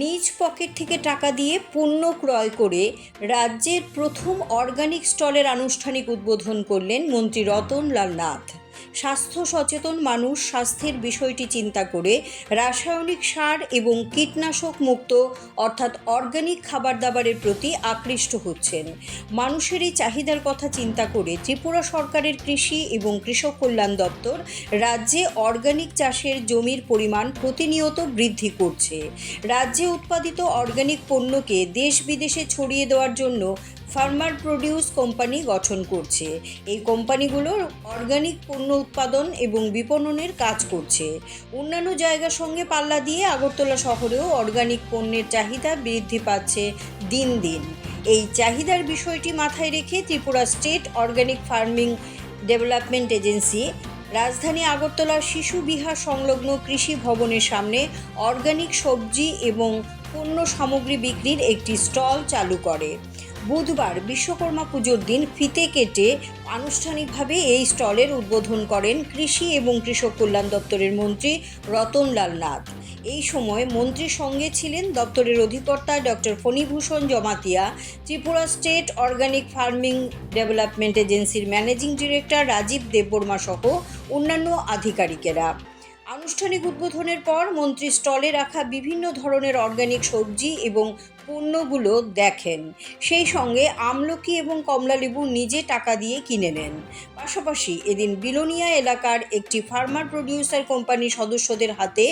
নিজ পকেট থেকে টাকা দিয়ে পণ্য ক্রয় করে রাজ্যের প্রথম অর্গানিক স্টলের আনুষ্ঠানিক উদ্বোধন করলেন মন্ত্রী রতনলাল নাথ। স্বাস্থ্য সচেতন মানুষ স্বাস্থ্যের বিষয়টি চিন্তা করে রাসায়নিক সার এবং কীটনাশক মুক্ত, অর্থাৎ অর্গানিক খাবার দাবারের প্রতি আকৃষ্ট হচ্ছেন। মানুষের এই চাহিদার কথা চিন্তা করে ত্রিপুরা সরকারের কৃষি এবং কৃষক কল্যাণ দপ্তর রাজ্যে অর্গানিক চাষের জমির পরিমাণ প্রতিনিয়ত বৃদ্ধি করছে। রাজ্যে উৎপাদিত অর্গানিক পণ্যকে দেশ বিদেশে ছড়িয়ে দেওয়ার জন্য ফার্মার প্রডিউস কোম্পানি গঠন করছে। এই কোম্পানিগুলো অর্গানিক পণ্য উৎপাদন এবং বিপণনের কাজ করছে। অন্যান্য জায়গার সঙ্গে পাল্লা দিয়ে আগরতলা শহরেও অর্গানিক পণ্যের চাহিদা বৃদ্ধি পাচ্ছে দিন দিন। এই চাহিদার বিষয়টি মাথায় রেখে Tripura state organic farming development agency, রাজধানী আগরতলার শিশু বিহার সংলগ্ন কৃষি ভবনের সামনে অর্গানিক সবজি এবং পণ্য সামগ্রী বিক্রির একটি স্টল চালু করে। বুধবার বিশ্বকর্মা পুজোর দিন ফিতে কেটে আনুষ্ঠানিকভাবে এই স্টলের উদ্বোধন করেন কৃষি এবং কৃষক কল্যাণ দপ্তরের মন্ত্রী রতনলাল নাথ। এই সময় মন্ত্রীর সঙ্গে ছিলেন দপ্তরের অধিকর্তা doctor Phanibhushan Jamatia, Tripura state organic farming development এজেন্সির ম্যানেজিং ডিরেক্টর রাজীব দেববর্মা সহ অন্যান্য আধিকারিকেরা। আনুষ্ঠানিক উদ্বোধনের পর মন্ত্রী স্টলে রাখা বিভিন্ন ধরনের অর্গানিক সবজি এবং পণ্যগুলো দেখেন। সেই সঙ্গে আমলকি এবং কমলালেবু নিজে টাকা দিয়ে কিনে নেন। পাশাপাশি এদিন বিলোনিয়া এলাকার একটি ফার্মার প্রডিউসার কোম্পানির সদস্যদের হাতে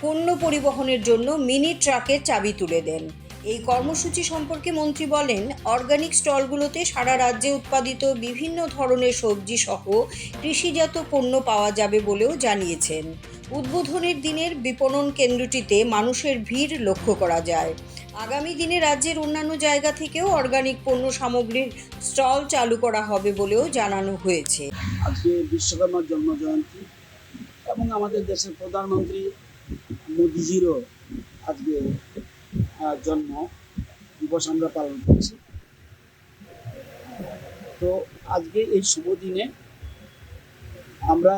পণ্য পরিবহনের জন্য মিনি ট্রাকের চাবি তুলে দেন। এই কর্মসূচি সম্পর্কে মন্ত্রী বলেন অর্গানিক স্টলগুলোতে সারা রাজ্যে উৎপাদিত বিভিন্ন ধরনের সবজি সহ কৃষিজাত পণ্য পাওয়া যাবে বলেও জানিয়েছেন। উদ্বোধনের দিনের বিপণন কেন্দ্রটিতে মানুষের ভিড় লক্ষ্য করা যায়। আগামী দিনে রাজ্যের অন্যান্য জায়গা থেকেও অর্গানিক পণ্য সামগ্রীর স্টল চালু করা হবে বলেও জানানো হয়েছে। আজকে বিশ্বকর্মার জন্মজয়ন্তী এবং আমাদের দেশের প্রধানমন্ত্রী মোদিজিরও আজকে জন্ম দিবস আমরা পালন করছি। তো আজকে এই শুভ দিনে আমরা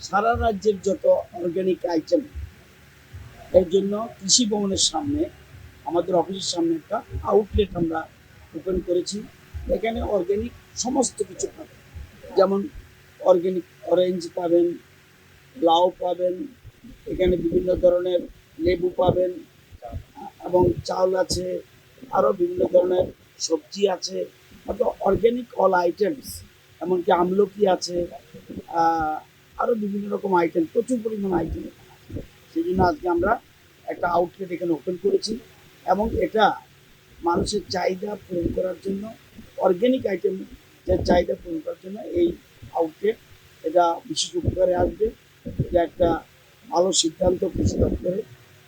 সারা রাজ্যের যত অর্গানিক আইটেম এর জন্য কৃষি ভবনের সামনে, আমাদের অফিসের সামনে একটা আউটলেট আমরা ওপেন করেছি। এখানে অর্গানিক সমস্ত কিছু পাবেন। যেমন অর্গানিক অরেঞ্জ পাবেন, লাউ পাবেন, এখানে বিভিন্ন ধরনের লেবু পাবেন এবং চাউল আছে আরও বিভিন্ন ধরনের সবজি আছে অর্থাৎ অর্গ্যানিক অল আইটেমস এমনকি আমলকি আছে আরও বিভিন্ন রকম আইটেম প্রচুর পরিমাণ আইটেম সেই জন্য আজকে আমরা একটা আউটলেট এখানে ওপেন করেছি এবং এটা মানুষের চাহিদা পূরণ করার জন্য অর্গ্যানিক আইটেম যে চাহিদা পূরণ করার জন্য এই আউটলেট এটা বিশেষ উপকারে আসবে। এটা একটা ভালো সিদ্ধান্ত কৃষি দপ্তরের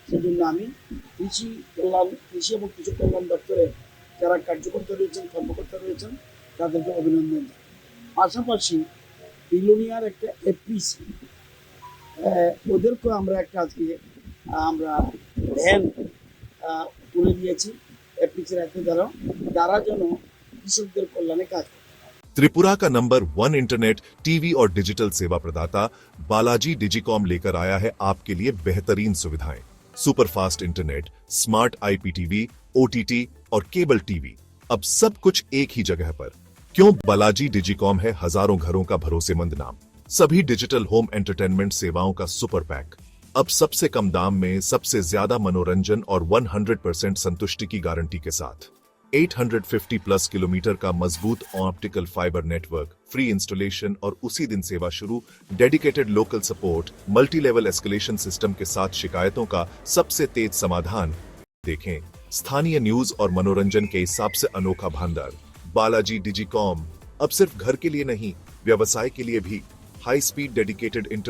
সেই জন্য আমি কৃষি কল্যাণ কৃষি এবং কৃষি কল্যাণ দপ্তরের যারা কার্যকর্তা রয়েছেন কর্মকর্তা রয়েছেন তাদেরকে অভিনন্দন জানাই পাশাপাশি বিলোনিয়ার একটা এপিসি ওদেরকেও আমরা একটা আজকে আহ, আমরা ভ্যান আহ, তুলে দিয়েছি এপিসির একটা দ্বারা যারা যেন কৃষকদের কল্যাণে কাজ করে त्रिपुरा का नंबर वन इंटरनेट टीवी और डिजिटल सेवा प्रदाता बालाजी डिजिकॉम लेकर आया है आपके लिए बेहतरीन सुविधाएं superfast internet, smart IPTV OTT और केबल टीवी अब सब कुछ एक ही जगह पर। क्यों बालाजी डिजीकॉम है हज़ारों घरों का भरोसेमंद नाम। सभी डिजिटल होम एंटरटेनमेंट सेवाओं का सुपर पैक अब सबसे कम दाम में सबसे ज़्यादा मनोरंजन और 100% संतुष्टि की गारंटी के साथ। 850 प्लस किलोमीटर का मज़बूत optical fibre network free installation और उसी दिन सेवा शुरू dedicated local support multi level escalation system के साथ शिकायतों का सबसे तेज समाधान। देखें, स्थानीय न्यूज़ और मनोरंजन के हिसाब से अनोखा भंडार। बालाजी डिजिकॉम अब सिर्फ़ घर के लिए नहीं, व्यवसाय के लिए भी। High speed dedicated inter